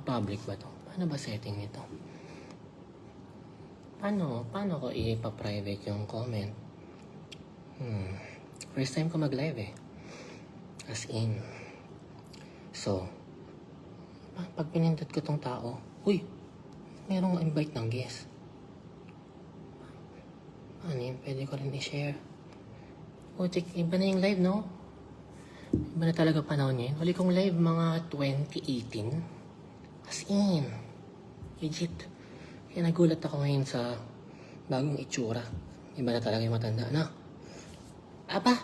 Naka-public ba to? Paano ba setting nito? Paano? Paano ko ipa-private yung comment? Hmm. First time ko mag-live eh. As in. So, pa- pag pinindot ko tong tao, uy, merong invite ng guest. Ano yun? Pwede ko rin i-share. Oh, check, iba na yung live, no? Iba na talaga panahon niya. Huli kong live mga 2018. As in. Legit. Kaya nagulat ako ngayon sa bagong itsura. Iba na talaga yung matanda, no? Aba,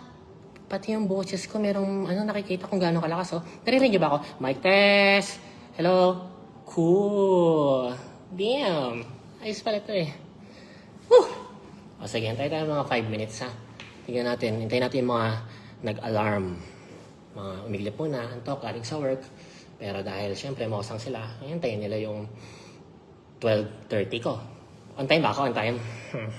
pati yung boses ko, merong, ano, nakikita kung gaano kalakas, oh. Narinig niyo ba ako? Mic test! Hello? Cool! Damn! Ayos pala ito eh. Whew! O sige, hintay tayo mga 5 minutes ha. Tingnan natin, hintayin natin yung mga nag-alarm. Mga umiglip muna, antok, galing sa work. Pero dahil syempre mausang sila, hintayin nila yung 12.30 ko. On time ba ako? On time? Hmm.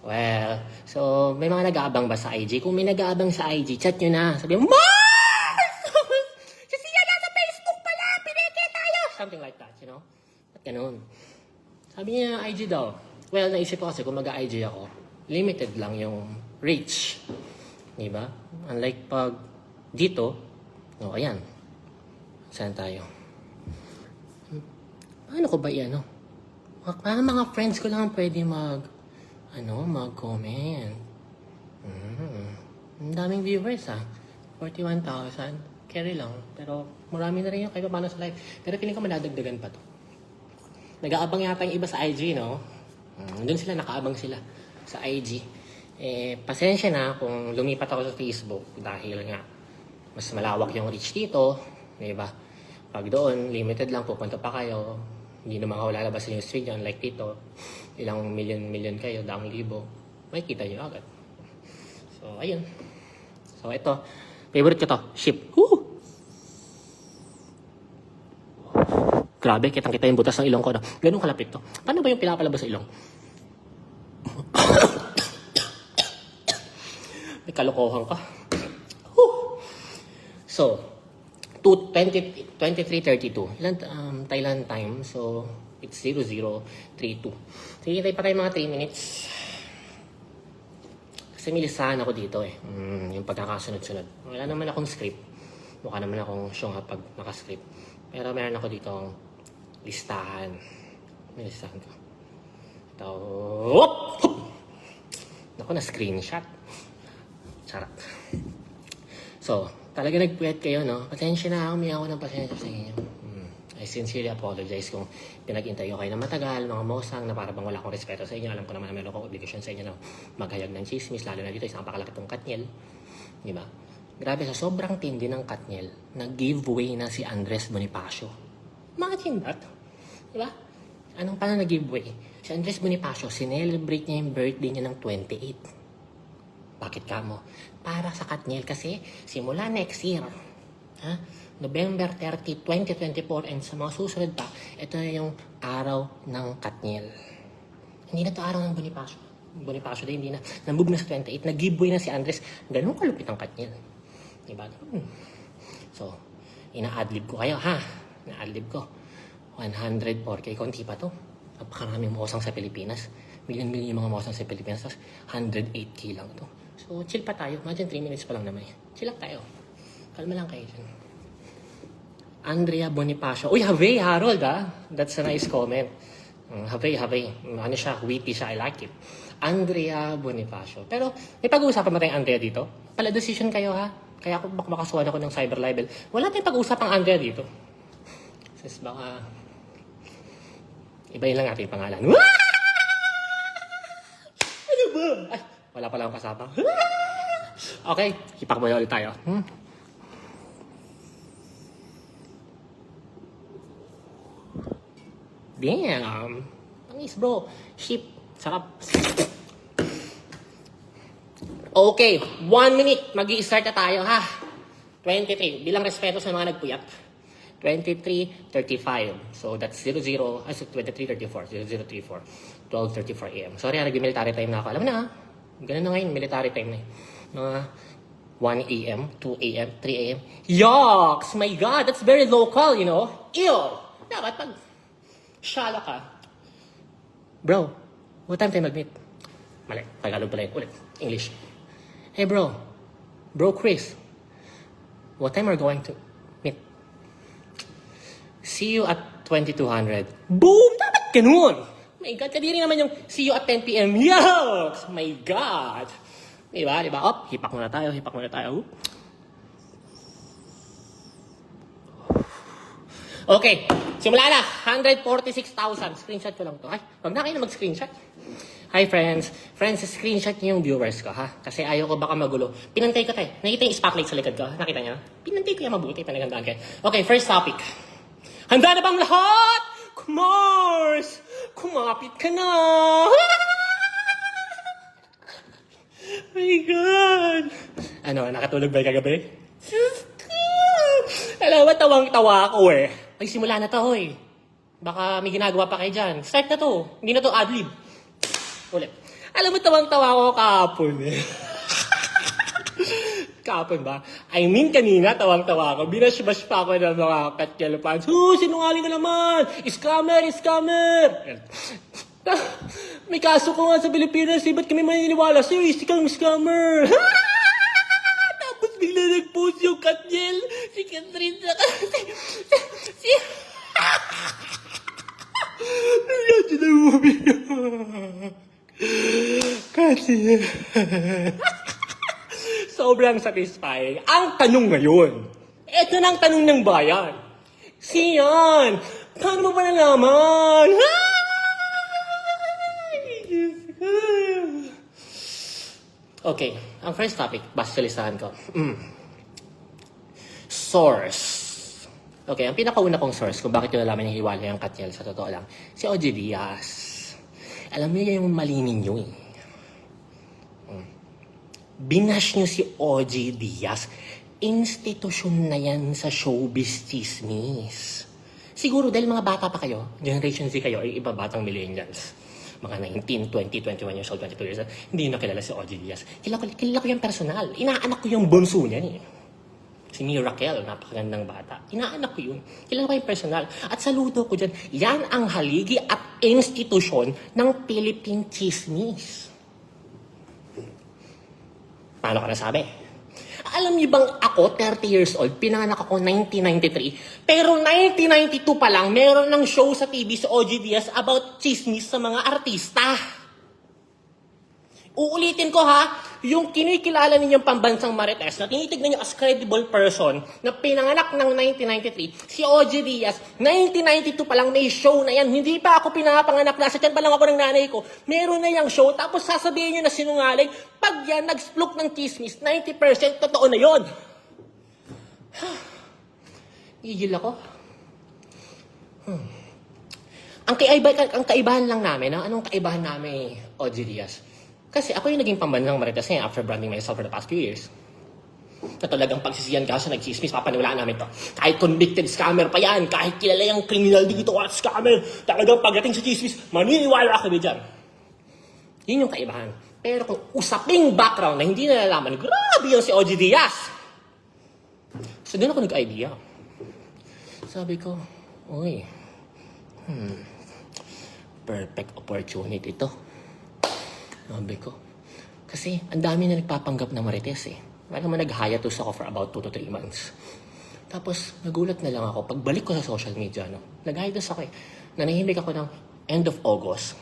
Well, so may mga nag-aabang ba sa IG? Kung may nag-aabang sa IG, chat nyo na. Sabi mo, Mars! si Sia nasa Facebook pala! Pineke tayo! Something like that, you know? At ganun. Sabi niya, IG daw. Well, naisip ko kasi kung mag-IG ako, limited lang yung reach. Di ba? Unlike pag dito, o ayan. Saan tayo? Paano ko ba yan, no? Mga, mga friends ko lang pwede mag, ano, mag-comment. Mm. Ang daming viewers, ah. 41,000. Carry lang. Pero marami na rin yung kahit paano sa live. Pero feeling ko madadagdagan pa to. Nag-aabang yata yung iba sa IG, no? Mm, doon sila, nakaabang sila sa IG. Eh, pasensya na kung lumipat ako sa Facebook dahil nga mas malawak yung reach dito, di ba? Pag doon, limited lang, pupunta pa kayo. Hindi naman ako lalabas sa yung street nyo, unlike dito. Ilang million-million kayo, daang libo. May kita nyo agad. So, ayun. So, ito. Favorite ko to. Ship. Woo! Grabe, kitang-kita yung butas ng ilong ko. No? Ganun kalapit to. Paano ba yung pinapalabas sa ilong? May kalokohan ka. Whew. So, 2, 20, 23.32. Ilan, um, Thailand time. So, it's 0032. Sige, tayo pa tayo mga 3 minutes. Kasi may listahan ako dito eh. Mm, yung pagkakasunod-sunod. Wala naman akong script. Mukha naman akong siyong pag nakascript. Pero meron ako dito listahan. May listahan ko. Ito. Whoop! Whoop! Ako na screenshot. Charot. So, talaga nagpuyat kayo, no? Pasensya na ako, may ako ng pasensya sa inyo. Hmm. I sincerely apologize kung pinag-intay kayo na matagal, mga mosang, na para bang wala akong respeto sa inyo. Alam ko naman na meron akong obligation sa inyo na maghayag ng chismis, lalo na dito, isang pakalaki tong katniel. Di ba? Grabe, sa sobrang tindi ng katniel, nag-giveaway na si Andres Bonifacio. Imagine that. Di ba? Anong paano nag-giveaway? Si Andres Bonifacio, sinelebrate niya yung birthday niya ng 28. Bakit ka mo? Para sa Katniel kasi simula next year, ha? November 30, 2024 and sa mga susunod pa, ito na yung araw ng Katniel. Hindi na to araw ng Bonifacio. Bonifacio din, hindi na. Nambug na sa 28. Nag-giveaway na si Andres. Ganun kalupit ang Katniel. Diba? Hmm. So, ina-adlib ko kayo, ha? Ina-adlib ko. 104K, konti pa to. Napakaraming mosang sa Pilipinas. Million-million yung mga mosang sa Pilipinas. Tapos 108K lang to. So, chill pa tayo. Imagine 3 minutes pa lang naman. Chill tayo. Kalma lang kayo dyan. Andrea Bonifacio. Uy, have Harold, ah. That's a nice comment. Mm, have have Ano siya, witty siya. I like it. Andrea Bonifacio. Pero, may pag-uusapan ba tayong Andrea dito? Pala decision kayo, ha? Kaya ako baka makasuhan ako ng cyber libel. Wala tayong pag-uusapang Andrea dito. Sis, baka... Ibayin lang natin yung pangalan. Ano ba? Ay, wala pala akong kasama. okay, ipakabaya ulit tayo. Hmm? Damn! Pangis bro. Ship. Sarap. Okay, one minute. mag start na tayo ha. 23. Bilang respeto sa mga nagpuyat. 23.35. So that's 00, ay so 23.34, 0034, 12.34 a.m. Sorry, nag-military time na ako. Alam na, ha? Ganun na ngayon, military time na eh. Mga 1 a.m., 2 a.m., 3 a.m. Yucks! My God, that's very local, you know? Ew! Dapat pag shala ka, Bro, what time tayo mag-meet? Mali, Tagalog pala yun. Ulit, English. Hey bro, bro Chris, what time are going to meet? See you at 2200. Boom! Dapat ganun! My God, kadiri naman yung see you at 10 p.m. Yucks! My God! Diba, diba? Op, hipak muna tayo, hipak muna tayo. Okay, simula na. 146,000. Screenshot ko lang to. Ay, wag na kayo na mag-screenshot. Hi friends. Friends, screenshot niyo yung viewers ko ha. Kasi ayaw ko baka magulo. Pinantay ko tayo. Nakita yung spotlight sa likod ko. Nakita niyo? Pinantay ko yung mabuti. Pinagandaan kayo. Okay, first topic. Handa na bang lahat? Kumars! Kumapit ka na! My God! Ano, nakatulog ba kagabi? Alam mo, tawang-tawa ako eh. Ay, simula na to, hoy. Baka may ginagawa pa kayo dyan. Start na to. Hindi na to adlib. Ulit. Alam mo, tawang-tawa ako kahapon eh. kahapon ba? I mean, kanina, tawang-tawa ako. Binash-bash pa ako ng mga katyal fans. Oh, sinungaling ka naman! Scammer! Scammer! May kaso ko nga sa Pilipinas, eh. Ba't kami maniniwala sa'yo? Isi kang scammer! Tapos bigla nag-post yung Katniel, si Catherine, saka si... si... Nandiyan na umiyak. Katniel. Sobrang satisfying. Ang tanong ngayon, eto na ang tanong ng bayan. Siyan, paano mo ba nalaman? Okay, ang first topic, basta listahan ko. Mm. Source. Okay, ang pinakauna kong source kung bakit yung nalaman yung hiwalay ang Katniel sa totoo lang, si OG Diaz. Alam niyo yung mali ninyo eh. Binash niyo si OG Diaz. Institusyon na yan sa showbiz chismis. Siguro dahil mga bata pa kayo, Generation Z kayo, ay iba batang millennials mga 19, 20, 21 years old, 22 years old, hindi nyo nakilala si OG Diaz. Kilala ko, kilala ko yung personal. Inaanak ko yung bunso niya eh. Si Mia Raquel, napakagandang bata. Inaanak ko yun. Kilala ko yung personal. At saludo ko dyan, yan ang haligi at institusyon ng Philippine Chismis. Paano ka nasabi? Alam niyo bang ako, 30 years old, pinanganak ako 1993, pero 1992 pa lang, meron ng show sa TV sa OG about chismis sa mga artista. Uulitin ko ha, yung kinikilala ninyong pambansang Marites na tinitignan niyo as credible person na pinanganak ng 1993, si OG Diaz, 1992 pa lang may show na yan. Hindi pa ako pinapanganak, nasa tiyan pa lang ako ng nanay ko. Meron na yung show, tapos sasabihin niyo na sinungaling, pag yan nag-splok ng chismis, 90% totoo na yon. Igil ako. Hmm. Ang, kaiba, ang kaibahan lang namin, no? anong kaibahan namin, OG Diaz? Kasi ako yung naging pambansang marites niya after branding myself for the past few years. Na talagang pagsisiyan ka sa nagchismis, papaniwalaan namin to. Kahit convicted scammer pa yan, kahit kilala yung criminal dito at scammer, talagang pagdating sa chismis, maniniwala kami dyan. Yun yung kaibahan. Pero kung usaping background na hindi nalalaman, grabe yung si OG Diaz. So doon ako nag-idea. Sabi ko, uy, hmm, perfect opportunity to. Sabi ko. Kasi ang dami na nagpapanggap ng Marites eh. Kaya naman nag-hiatus ako for about 2 to 3 months. Tapos nagulat na lang ako. Pagbalik ko sa social media, no, nag-hiatus ako eh. Nanahimik ako ng end of August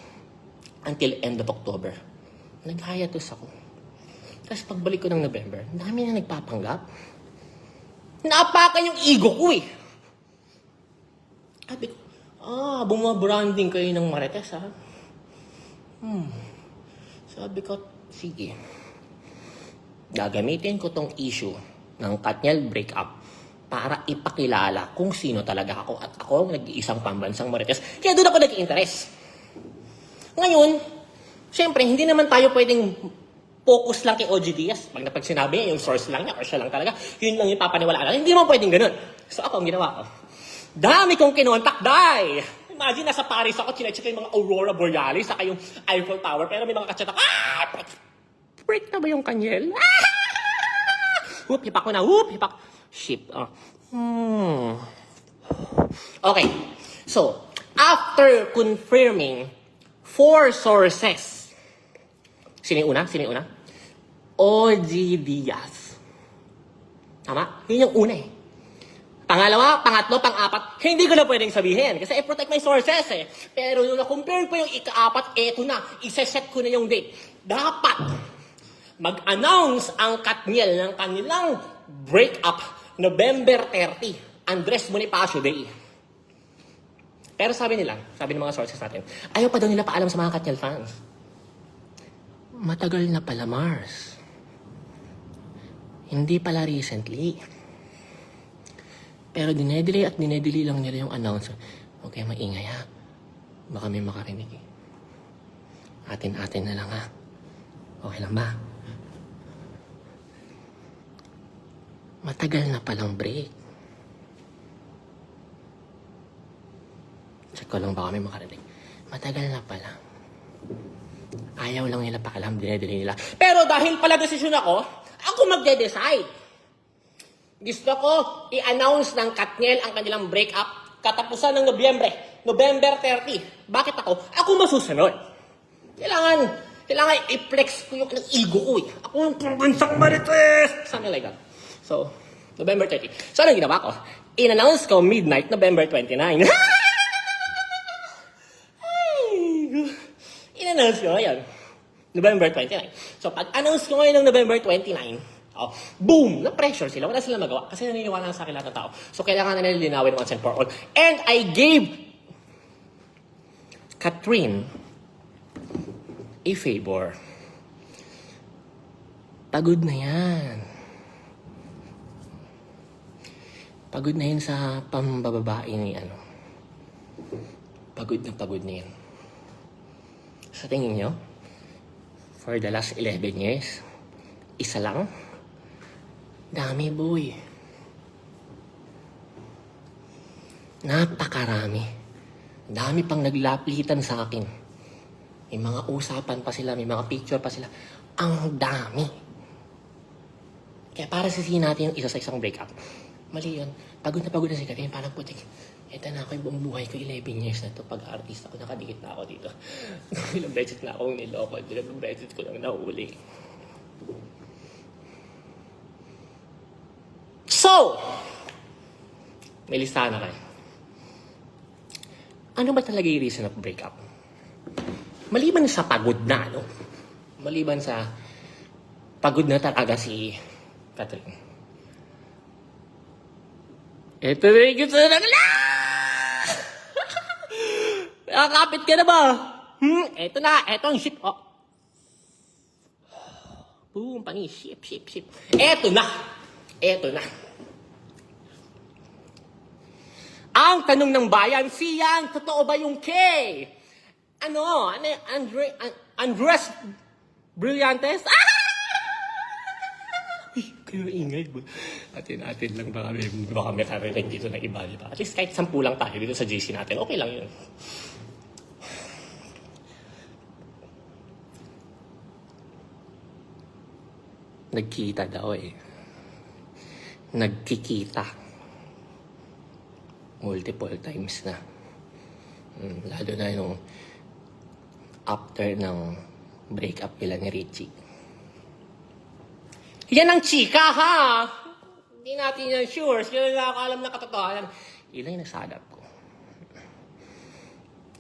until end of October. Nag-hiatus ako. Tapos pagbalik ko ng November, dami na nagpapanggap. Naapakan yung ego ko eh. Sabi ko, ah, bumabranding kayo ng Marites ha. Hmm. Sabi ko, sige. Gagamitin ko tong issue ng Katniel breakup para ipakilala kung sino talaga ako at ako ang nag-iisang pambansang Marites. Kaya doon ako nag-interest. Ngayon, syempre, hindi naman tayo pwedeng focus lang kay OG Diaz. Pag napag sinabi niya, yung source lang niya or siya lang talaga, yun lang yung papaniwalaan. Hindi naman pwedeng ganun. So ako, ang ginawa ko, dami kong kinontak, die! Imagine, nasa Paris ako, chinecheck yung mga Aurora Borealis, saka yung Eiffel Tower, pero may mga kachat ako, ah! Break na ba yung kanyel? Ah! Whoop, hipak ko na. Whoop, hipak. Ship. Oh. Hmm. Okay. So, after confirming four sources, sino yung una? Sino yung una? OG Diaz. Tama? Yun yung una eh. Pangalawa, pangatlo, pang-apat, hindi ko na pwedeng sabihin kasi I protect my sources eh. Pero nung na-compare ko yung ika-apat, eto na, isa-set ko na yung date. Dapat mag-announce ang Katniel ng kanilang breakup November 30, Andres Bonifacio Day. Pero sabi nila, sabi ng mga sources natin, ayaw pa daw nila paalam sa mga Katniel fans. Matagal na pala, Mars. Hindi pala recently. Pero dinedelay at dinedelay lang nila yung announcer. Huwag kayo maingay ha. Baka may makarinig eh. Atin-atin na lang ha. Okay lang ba? Matagal na palang break. Check ko lang baka may makarinig. Matagal na pala. Ayaw lang nila paalam, dinedelay nila. Pero dahil pala desisyon ako, ako magde-decide. Gusto ko i-announce ng Katniel ang kanilang breakup katapusan ng Nobyembre, November 30. Bakit ako? Ako masusunod. Kailangan, kailangan i-flex ko yung ng ego ko eh. Ako yung pambansang marites! Something like that. So, November 30. So, anong ginawa ko? In-announce ko midnight, November 29. Ay, in-announce ko ngayon. November 29. So, pag-announce ko ngayon ng November 29, oh, boom! Na-pressure sila. Wala sila magawa. Kasi naniniwala sa akin lahat ng tao. So, kailangan na nila linawin once and for all. And I gave Catherine a favor. Pagod na yan. Pagod na yun sa pambababae ni ano. Pagod na pagod na yan. Sa tingin nyo, for the last 11 years, isa lang? Dami, boy. Napakarami. Dami pang naglapitan sa akin. May mga usapan pa sila, may mga picture pa sila. Ang dami. Kaya para sisihin natin yung isa sa isang breakup. Mali yun. Pagod na pagod na si Katrin. Parang putik. Ito na ako yung buong buhay ko. 11 years na to Pag artist ako, nakadikit na ako dito. Ilang beses na akong niloko. Ilang beses ko lang nahuli. So! May listahan na kayo. Ano ba talaga yung reason of breakup? Maliban sa pagod na, no? Maliban sa pagod na talaga si Catherine. Ito na yung gusto na na! Nakakapit ka na ba? Hmm, eto na, eto ang ship. Oh. Boom, pani, ship, ship, ship. Eto na. Eto na. Ang tanong ng bayan, siyang, totoo ba yung K? Ano? Ano? Andre, An- Andres Brillantes? Ah! Uy, kayo ingay ba? Atin-atin lang ba kami? Baka may karinig dito na iba, di? At least kahit sampu lang tayo dito sa JC natin, okay lang yun. Nagkita daw eh. Nagkikita. Multiple times na. Mm, lalo na yung after ng breakup nila ni Richie. Yan ang chika, ha? Hindi natin yan sure. Sila na ako alam na katotohanan. Ilan yung nasadap ko.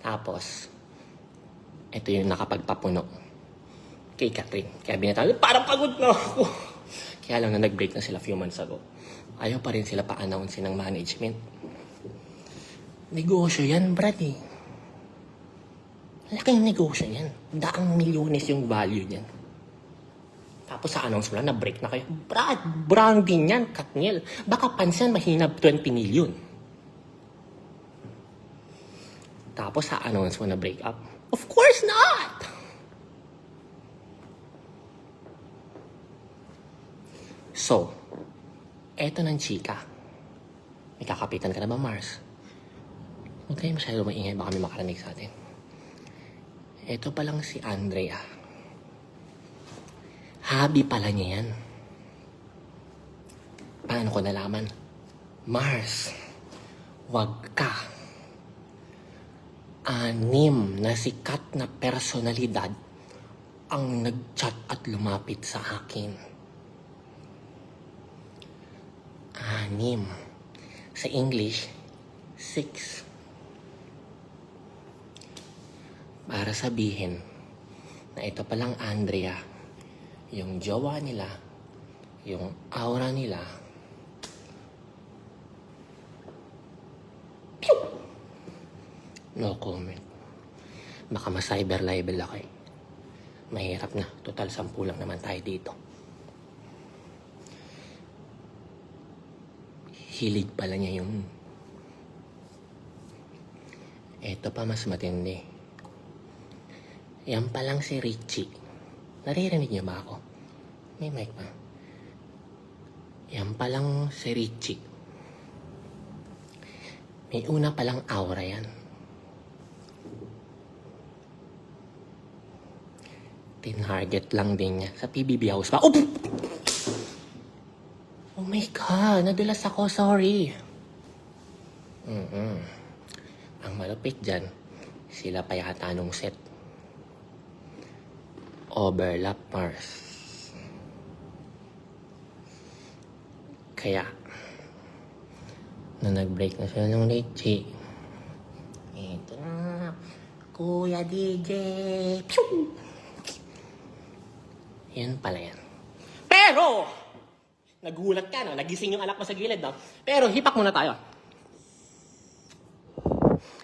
Tapos, ito yung nakapagpapuno kay Catherine. Kaya binatawag, parang pagod na ako. Kaya lang na nag-break na sila few months ago. Ayaw pa rin sila pa-announce ng management. Negosyo yan, Brad eh. Laking negosyo yan. Daang milyones yung value niyan. Tapos sa announce mo lang, na-break na kayo. Brad, branding yan, Katniel. Baka pansin, mahina 20 million. Tapos sa announce mo na break up. Of course not! So, eto ng chika. May kakapitan ka na ba, Mars? Huwag kayo masyado maingay, baka may makarinig sa atin. Ito pa lang si Andrea. Habi pala niya yan. Paano ko nalaman? Mars, wag ka. Anim na sikat na personalidad ang nag-chat at lumapit sa akin. Anim. Sa English, six. Para sabihin na ito palang Andrea, yung jowa nila, yung aura nila! No comment. Baka ma-cyber libel ako eh. Mahirap na. Total, sampu lang naman tayo dito. Hilig pala niya yung... Ito pa mas matindi. Yan pa lang si Richie. Naririnig niyo ba ako? May mic pa. Yan pa lang si Richie. May una palang aura yan. Tinarget lang din niya. Sa PBB House pa. Oh! My God! Nadulas ako. Sorry. Mm-mm. Ang malupit dyan, sila pa yata nung set. Overlap Mars. Kaya, na nag-break na sila ng Richie. Ito na. Kuya DJ. Pew! Yan pala yan. Pero! Nagulat ka, no? Nagising yung anak mo sa gilid, no? Pero hipak muna tayo.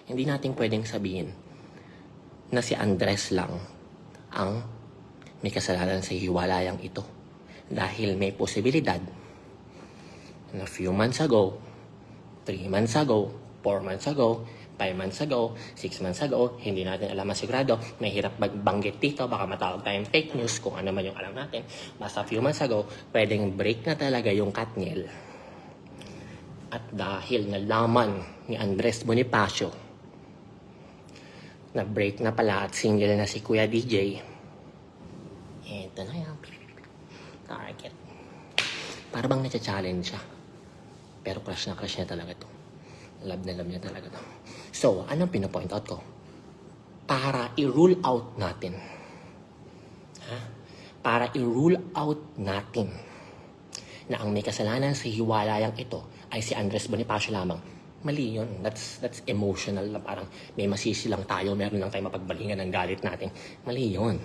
Hindi natin pwedeng sabihin na si Andres lang ang may kasalanan sa hiwalayang ito. Dahil may posibilidad na few months ago, 3 months ago, 4 months ago, 5 months ago, 6 months ago, hindi natin alam masigurado, mahirap magbanggit dito, baka matawag tayong fake news kung ano man yung alam natin. Basta few months ago, pwedeng break na talaga yung Katniel. At dahil nalaman ni Andres Bonifacio na break na pala at single na si Kuya DJ, eto na yan. Target. Para bang na-challenge siya. Pero crush na crush niya talaga to. Love na love niya talaga to. So, anong pinapoint out ko? Para i-rule out natin. Ha? Para i-rule out natin na ang may kasalanan sa hiwalayang ito ay si Andres Bonifacio lamang. Mali yun. That's, that's emotional na parang may masisi lang tayo, meron lang tayo mapagbalingan ng galit natin. Mali yun.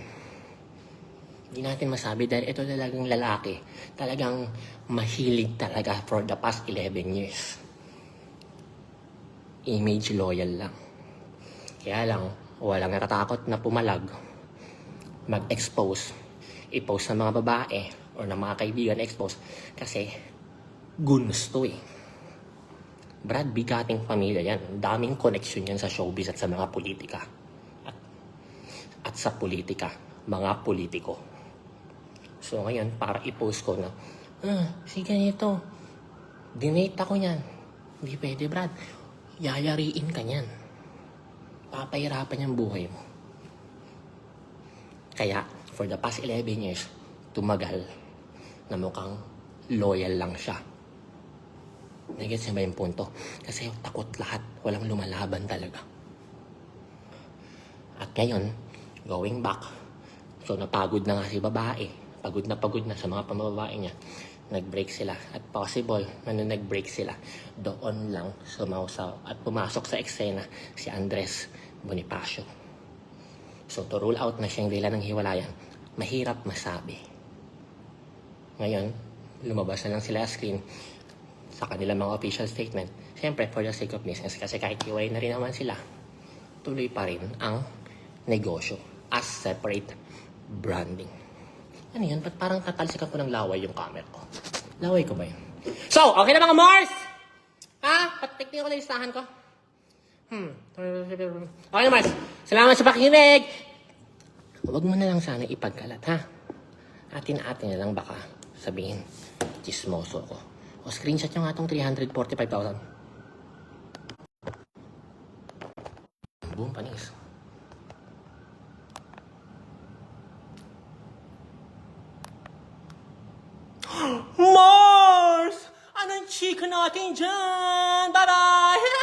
Hindi natin masabi dahil ito talagang lalaki. Talagang mahilig talaga for the past 11 years. Image loyal lang. Kaya lang, walang natatakot na pumalag, mag-expose, i-post sa mga babae or ng mga kaibigan expose kasi gusto eh. Brad, bigating pamilya yan. Daming connection yan sa showbiz at sa mga politika. At, at sa politika, mga politiko. So ngayon, para i-post ko na, ah, si ganito, dinate ako niyan. Hindi pwede, Brad. Yayariin ka niyan. Papahirapan yung buhay mo. Kaya, for the past 11 years, tumagal na mukhang loyal lang siya. Nagets niya ba yung punto? Kasi takot lahat. Walang lumalaban talaga. At ngayon, going back, so napagod na nga si babae. Pagod na pagod na sa mga pamababae niya. Nag-break sila. At possible, na nung nag-break sila, doon lang sumausaw at pumasok sa eksena si Andres Bonifacio. So to rule out na siyang dahilan ng hiwalayan, mahirap masabi. Ngayon, lumabas na lang sila screen sa kanilang mga official statement. Siyempre, for the sake of business, kasi kahit hiwalay na rin naman sila, tuloy pa rin ang negosyo as separate branding. Ano yun? Ba't parang tatalsikan ko ng laway yung camera ko? Laway ko ba yun? So, okay na mga Mars? Ha? Patiknin ko na listahan ko. Hmm. Okay na Mars. Salamat sa pakikinig. Huwag mo na lang sana ipagkalat, ha? Atin-atin na lang baka sabihin, chismoso ko. O screenshot nyo nga itong 345,000. Boom, panis. Mars! Natin dyan! Bye-bye!